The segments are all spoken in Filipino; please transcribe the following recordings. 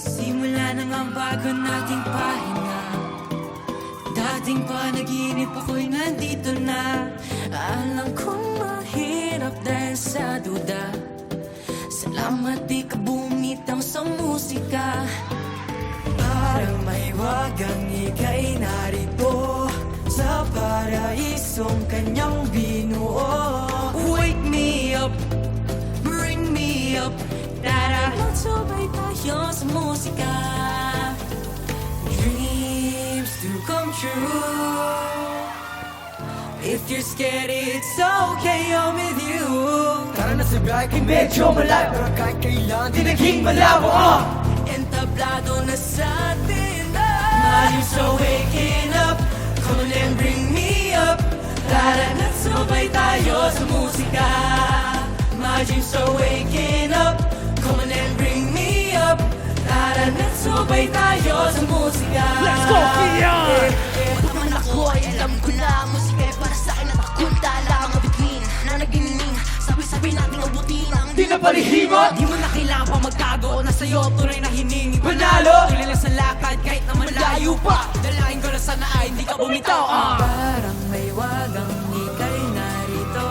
Simula na nga bago nating pahinga. Dating panaginip ako'y nandito na. Alam kong mahirap dahil sa duda. Salamat di ka bumitaw sa musika. Parang may wagang ika'y narito Sa paraisong kanyang binuo tayo sa musika Dreams to come true. If you're scared, it's okay, I'm with you. Tara na sa biyahe kay medyo malayo Pero kahit kailan di naging malabo ah! Entablado na sa atin Malim sa waking up. Come on and bring me up. Tara na't sabay tayo sa musika. My dreams are waking up Sabay tayo sa musika. Let's go, Kia! Naman ako ay alam ko na Musika ay para sa akin at ako tala. Mga bituin na naginning Sabi-sabi nating abutin ang Di na palihimot! Di mo na kailangan pa magtago Na sa'yo tunay na hiningi Panalo! Tuloy lang sa lakad kahit na malayo pa. Dalahin ko na sana ay hindi ka bumitaw ah. Parang may wagang ika'y narito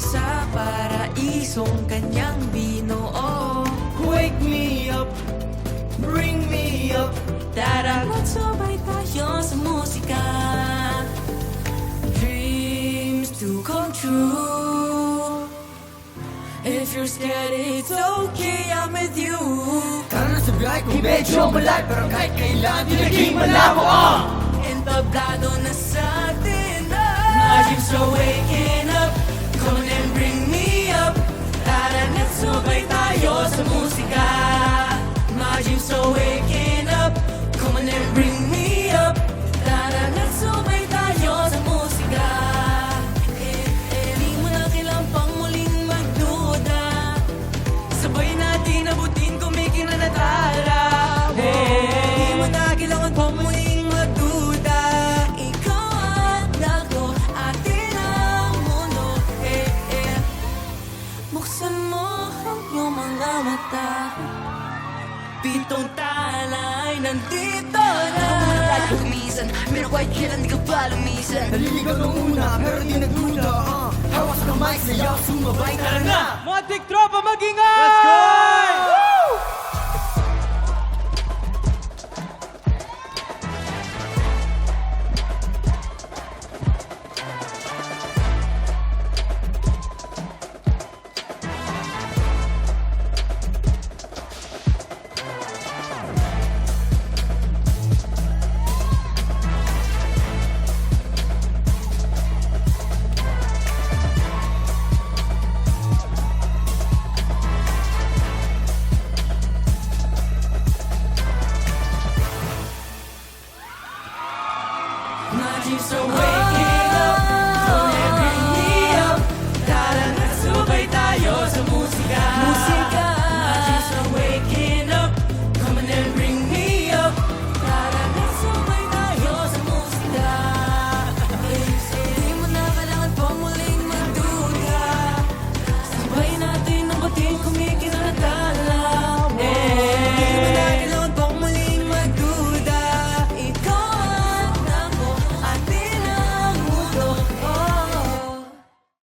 Sa paraisong kanyang binuo. Wake me up, bring me up. Tara, magsabay tayo sa musika. Dreams to come true. If you're scared, it's okay, I'm with you. Na sa biyahe kay medyo malayo Pero kahit kailan di naging malabo ah! Entablado na sa atin My dreams are waking up. Come and bring me up. Tara na't sabay tayo sa musika Pitong talay nandito na Lalo kumisan Meron kahit kailan di ka pa lumisan Naliligaw nung una pero di nagduda ah! Hawak sa kamay sayaw sumabay Tara na! Mga tiktropa mag-ingat! Let's go! keeps away.